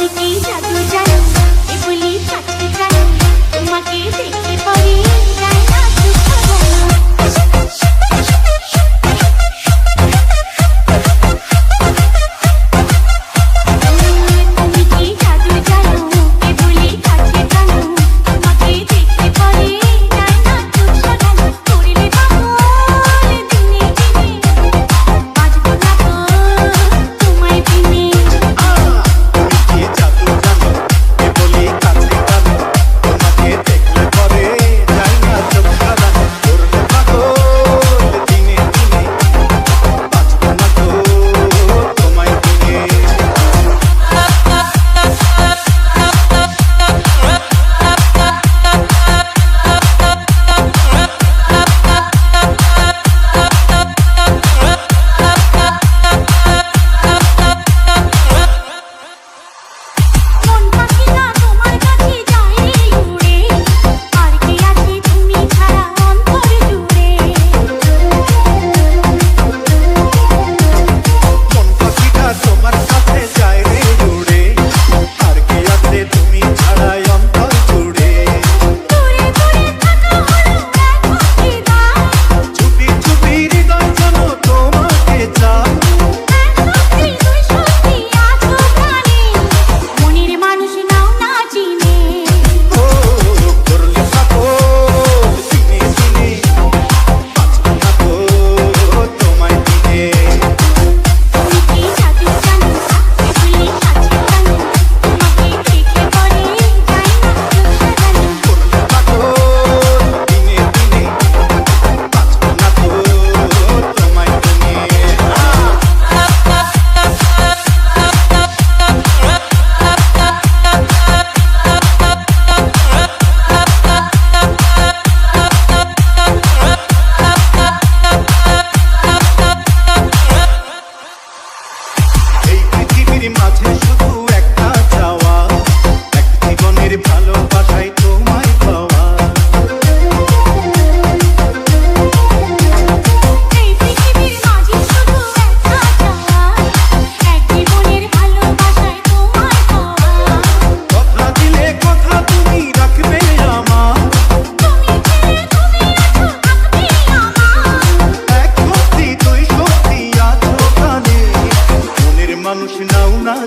কি জাদু জানো এগুলি কাছে জানো তোমাকে দেখতে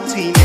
Team.